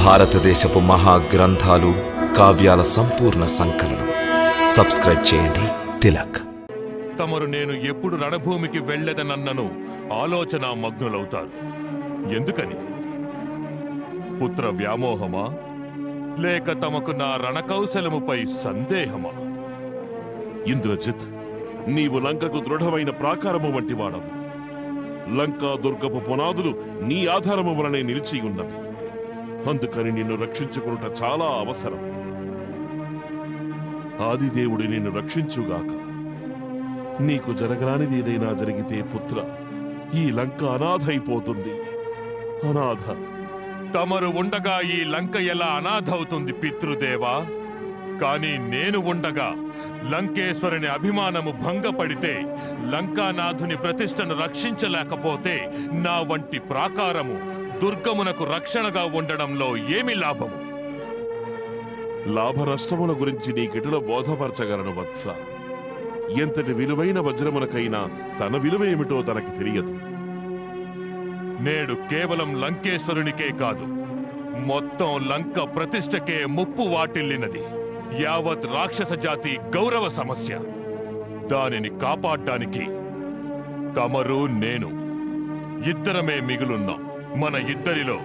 భారతదేశపు మహా గ్రంథాలు కావ్యాల సంపూర్ణ సంకలనం. సబ్స్క్రైబ్ చేయండి. తిలక్. తమరు నేను ఎప్పుడు రణభూమికి వెళ్ళదనన్నను ఆలోచన మగ్నులవుతారు. ఎందుకని? పుత్ర వ్యామోహమా? లేక తమకు నా రణకౌశలముపై సందేహమా? ఇంద్రజిత్ నీవు లంకకు దృఢమైన ప్రాకారము వంటి వాడవు. లంకా దుర్గపు పునాదులు నీ ఆధారము వలనే నిలిచి ఉన్నవి. అందుకని నిన్ను రక్షించుకునుట చాలా అవసరం. ఆదిదేవుడి నిన్ను రక్షించుగాక. నీకు జరగరానిది ఏదైనా జరిగితే పుత్ర ఈ లంక అనాథైపోతుంది. అయిపోతుంది అనాథ. తమరు ఉండగా ఈ లంక ఎలా అనాథవుతుంది పితృదేవా? కాని నేను ఉండగా లంకేశ్వరుని అభిమానము భంగపడితే లంకానాథుని ప్రతిష్టను రక్షించలేకపోతే నా వంటి ప్రాకారము దుర్గమునకు రక్షణగా ఉండడంలో ఏమి లాభము? లాభనష్టముల గురించి నీకెటుల బోధపరచగలను వత్స. ఎంతటి విలువైన వజ్రమునకైనా తన విలువ ఏమిటో తనకి తెలియదు. నేడు కేవలం లంకేశ్వరునికే కాదు మొత్తం లంక ప్రతిష్టకే ముప్పు వాటిల్లినది. యావత్ రాక్షస జాతి గౌరవ సమస్య. దానిని కాపాడ్డానికి తమరు నేను ఇద్దరమే మిగులున్నాం. మన ఇద్దరిలో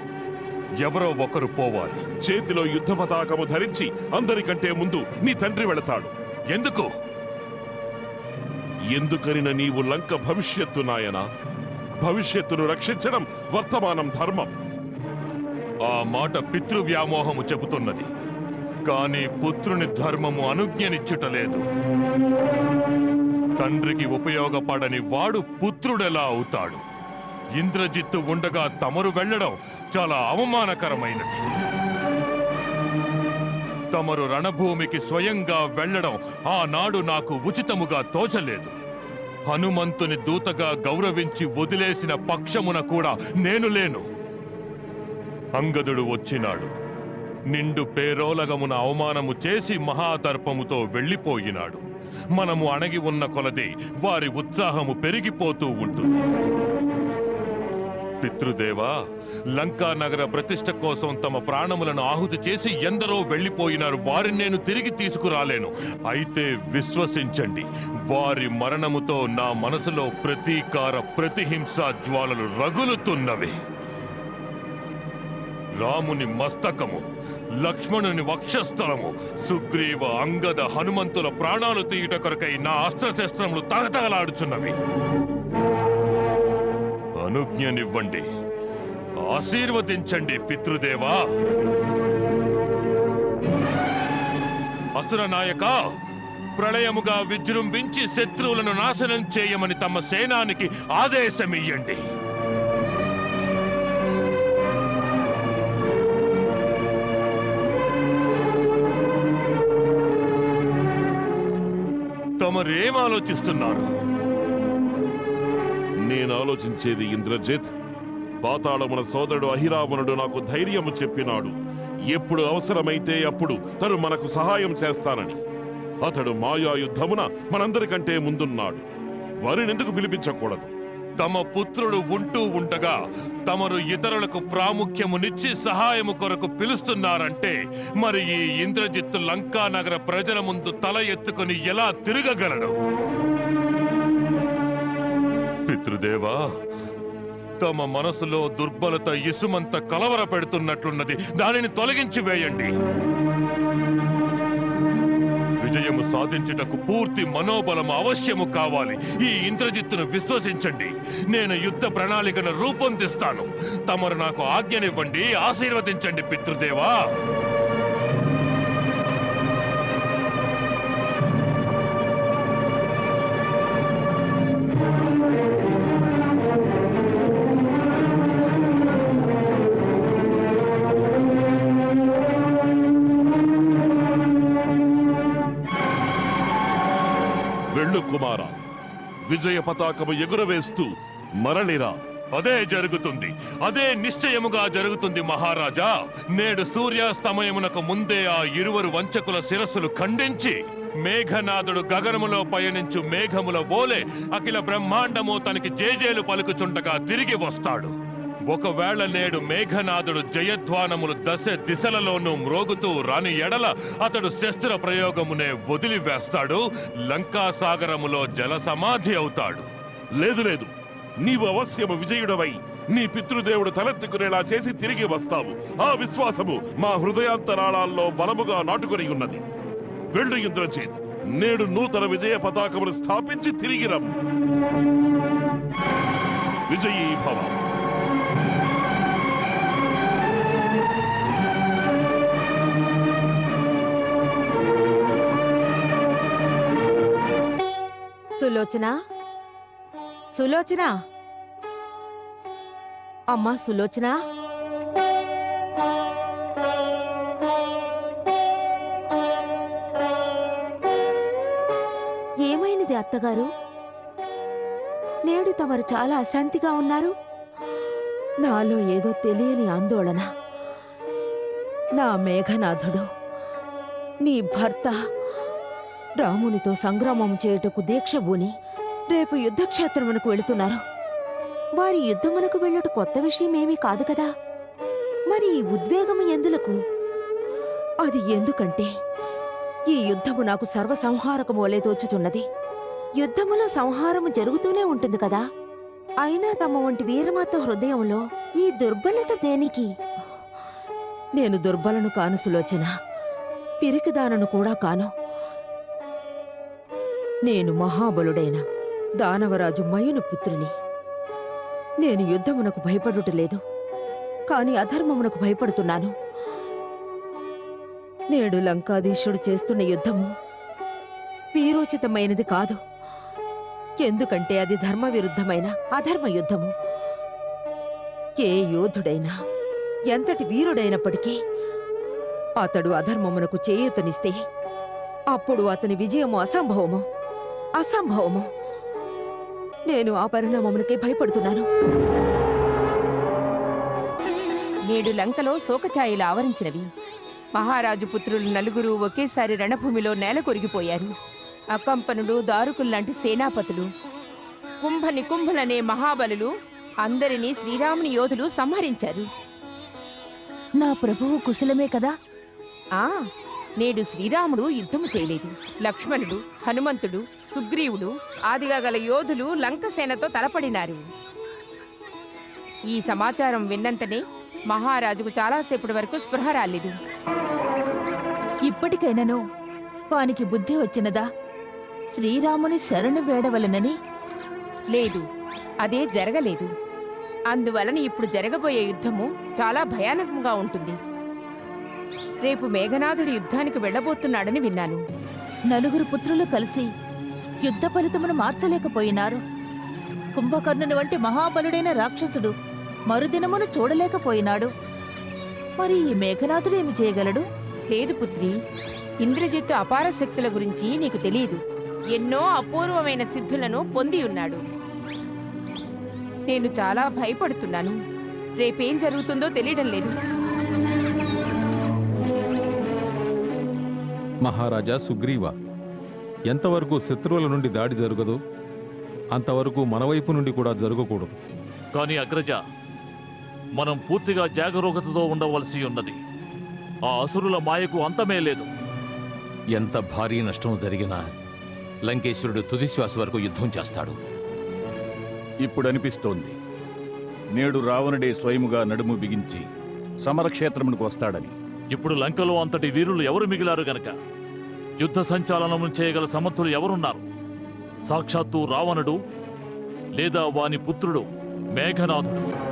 ఎవరో ఒకరు పోవాలి. చేతిలో యుద్ధ పతాకము ధరించి అందరికంటే ముందు నీ తండ్రి వెళతాడు. ఎందుకు? ఎందుకనిన నీవు లంక భవిష్యత్తు నాయనా? భవిష్యత్తును రక్షించడం వర్తమానం ధర్మం. ఆ మాట పితృవ్యామోహము చెబుతున్నది. కానీ పుత్రుని ధర్మము అనుజ్ఞనిచ్చుటలేదు. తండ్రికి ఉపయోగపడని వాడు పుత్రుడెలా అవుతాడు? ఇంద్రజిత్తు ఉండగా తమరు వెళ్ళడం చాలా అవమానకరమైనది. తమరు రణభూమికి స్వయంగా వెళ్ళడం ఆనాడు నాకు ఉచితముగా తోచలేదు. హనుమంతుని దూతగా గౌరవించి వదిలేసిన పక్షమున కూడా నేను లేను. అంగదుడు వచ్చినాడు. నిండు పేరోలగమున అవమానము చేసి మహాదర్పముతో వెళ్ళిపోయినాడు. మనము అణగి ఉన్న కొలది వారి ఉత్సాహము పెరిగిపోతూ ఉంటుంది. పితృదేవా లంకా నగర ప్రతిష్ట కోసం తమ ప్రాణములను ఆహుతి చేసి ఎందరో వెళ్ళిపోయినారు. వారిని నేను తిరిగి తీసుకురాలేను. అయితే విశ్వసించండి. వారి మరణముతో నా మనసులో ప్రతీకార ప్రతిహింస జ్వాలలు రగులుతున్నవి. రాముని మస్తకము లక్ష్మణుని వక్షస్థలము సుగ్రీవ అంగద హనుమంతుల ప్రాణాలు తీయుట కొరకై నా అస్త్రశస్త్రములు తగతగలాడుచున్నవి. అనుజ్ఞనివ్వండి. ఆశీర్వదించండి పితృదేవా. అసుర నాయక ప్రళయముగా విజృంభించి శత్రువులను నాశనం చేయమని తమ సేనానికి ఆదేశమియ్యండి. తమరేం ఆలోచిస్తున్నారు? నేను ఆలోచించేది ఇంద్రజిత్. పాతాళమున సోదరుడు అహిరావణుడు నాకు ధైర్యము చెప్పినాడు. ఎప్పుడు అవసరమైతే అప్పుడు తను మనకు సహాయం చేస్తానని. అతడు మాయా యుద్ధమున మనందరికంటే ముందున్నాడు. వారిని ఎందుకు పిలిపించకూడదు? తమ పుత్రుడు ఉంటూ ఉండగా తమరు ఇతరులకు ప్రాముఖ్యమునిచ్చి సహాయము కొరకు పిలుస్తున్నారంటే మరి ఈ ఇంద్రజిత్తు లంకా నగర ప్రజల ముందు తల ఎత్తుకొని ఎలా తిరగగలడు? పితృదేవా తమ మనసులో దుర్బలత ఇసుమంత కలవర పెడుతున్నట్లున్నది దానిని తొలగించి వేయండి. విజయము సాధించుటకు పూర్తి మనోబలము అవశ్యము కావాలి. ఈ ఇంద్రజిత్తును విశ్వసించండి. నేను యుద్ధ ప్రణాళికను రూపొందిస్తాను. తమరు నాకు ఆజ్ఞనివ్వండి ఆశీర్వదించండి పితృదేవా. కుమార విజయ పతాకము ఎగురవేస్తూ మరలిరా. అదే జరుగుతుంది. అదే నిశ్చయముగా జరుగుతుంది మహారాజా. నేడు సూర్యాస్తమయమునకు ముందే ఆ ఇరువురు వంచకుల శిరస్సులు ఖండించి మేఘనాథుడు గగనములో పయనించు మేఘముల ఓలే అఖిల బ్రహ్మాండము తనకి జేజేలు పలుకుచుండగా తిరిగి వస్తాడు. ఒకవేళ నేడు మేఘనాథుడు జయధ్వానములు దశ దిశలలోనూ మ్రోగుతూ రాని ఎడల అతడు శస్త్ర ప్రయోగమునే వదిలివేస్తాడు లంకాసాగరములో జల సమాధి అవుతాడు. లేదు లేదు. నీవు అవశ్యము విజయుడవై నీ పితృదేవుడు తలెత్తుకునేలా చేసి తిరిగి వస్తావు. ఆ విశ్వాసము మా హృదయాంతరాళాల్లో బలముగా నాటుకొని ఉన్నది. వెళ్ళు ఇంద్రజిత్. నేడు నూతన విజయ పతాకమును స్థాపించి తిరిగి రమ్ము. విజయీ భవ సులోచన? సులోచన? అమ్మా సులోచన? ఏమైనది అత్తగారు? నేడు తమరు చాలా అశాంతిగా ఉన్నారు. నాలో ఏదో తెలియని ఆందోళన. నా మేఘనాథుడు నీ భర్త రామునితో సంగ్రామం చేయుటకు దీక్షబూని రేపు యుద్ధక్షేత్రమునకు వెళుతున్నారు. వారి యుద్ధమునకు వెళ్ళుట కొత్త విషయమేమీ కాదు కదా? మరి ఈ ఉద్వేగము ఎందులకు? అది ఎందుకంటే ఈ యుద్ధము నాకు సర్వసంహారకము వలె తోచుచున్నది. యుద్ధములో సంహారము జరుగుతూనే ఉంటుంది కదా? అయినా తమ వంటి వీరమాత హృదయంలో ఈ దుర్బలత దేనికి? నేను దుర్బలను కాను సులోచన. పిరికిదానను కూడా కాను. నేను మహాబలుడైన దానవరాజు మయును పుత్రిని. నేను యుద్ధమునకు భయపడుటలేదు కాని అధర్మమునకు భయపడుతున్నాను. నేడు లంకాధీశుడు చేస్తున్న యుద్ధము వీరోచితమైనది కాదు. ఎందుకంటే అది ధర్మ విరుద్ధమైన అధర్మ యుద్ధము. ఏ యోధుడైనా ఎంతటి వీరుడైనప్పటికీ అతడు అధర్మమునకు చేయూతనిస్తే అప్పుడు అతని విజయము అసంభవము. అసంభవము. నేను ఆ పరిణామమునకే భయపడుతున్నాను. నేడు లంకలో శోకఛాయలు ఆవరించినవి. మహారాజు పుత్రులు నలుగురు ఒకేసారి రణభూమిలో నేల కొరిగిపోయారు. అకంపనులు దారుకుల్లాంటి సేనాపతులు. కుంభ నికుంభలనే మహాబలులు అందరినీ శ్రీరాముని యోధులు సంహరించారు. నా ప్రభువు కుశలమే కదా? ఆ నేడు శ్రీరాముడు యుద్ధము చేయలేదు. లక్ష్మణుడు హనుమంతుడు సుగ్రీవుడు ఆదిగా గల యోధులు లంకసేనతో తలపడినారు. ఈ సమాచారం విన్నంతనే మహారాజుకు చాలాసేపటి వరకు స్పృహ రాలేదు. ఇప్పటికైనను వానికి బుద్ధి వచ్చినదా? శ్రీరాముని శరణు వేడవలనని? లేదు అదే జరగలేదు. అందువలన ఇప్పుడు జరగబోయే యుద్ధము చాలా భయానకంగా ఉంటుంది. రేపు మేఘనాథుడి యుద్ధానికి వెళ్ళబోతున్నాడని విన్నాను. నలుగురు పుత్రులు కలిసి యుద్ధ ఫలితమును మార్చలేకపోయినారు. కుంభకర్ణుని వంటి మహాబలుడైన రాక్షసుడు మరుదినమును చూడలేకపోయినాడు. మరి ఈ మేఘనాథుడు ఏమి చేయగలడు? లేదు పుత్రి ఇంద్రజిత్తు అపార శక్తుల గురించి నీకు తెలియదు. ఎన్నో అపూర్వమైన సిద్ధులను పొంది ఉన్నాడు. నేను చాలా భయపడుతున్నాను. రేపేం జరుగుతుందో తెలియడం లేదు. మహారాజా సుగ్రీవ ఎంతవరకు శత్రువుల నుండి దాడి జరగదు అంతవరకు మన వైపు నుండి కూడా జరగకూడదు. కానీ అగ్రజ మనం పూర్తిగా జాగరూకతతో ఉండవలసి ఉన్నది. ఆ అసురుల మాయకు అంతమే లేదు. ఎంత భారీ నష్టం జరిగినా లంకేశ్వరుడు తుది శ్వాస వరకు యుద్ధం చేస్తాడు. ఇప్పుడు అనిపిస్తోంది. నేడు రావణుడే స్వయముగా నడుము బిగించి సమరక్షేత్రమునకు వస్తాడని. ఇప్పుడు లంకలో అంతటి వీరులు ఎవరు మిగిలారు గనక? యుద్ధ సంచాలనం చేయగల సమర్థులు ఎవరున్నారు? సాక్షాత్తు రావణుడు లేదా వాని పుత్రుడు మేఘనాథుడు.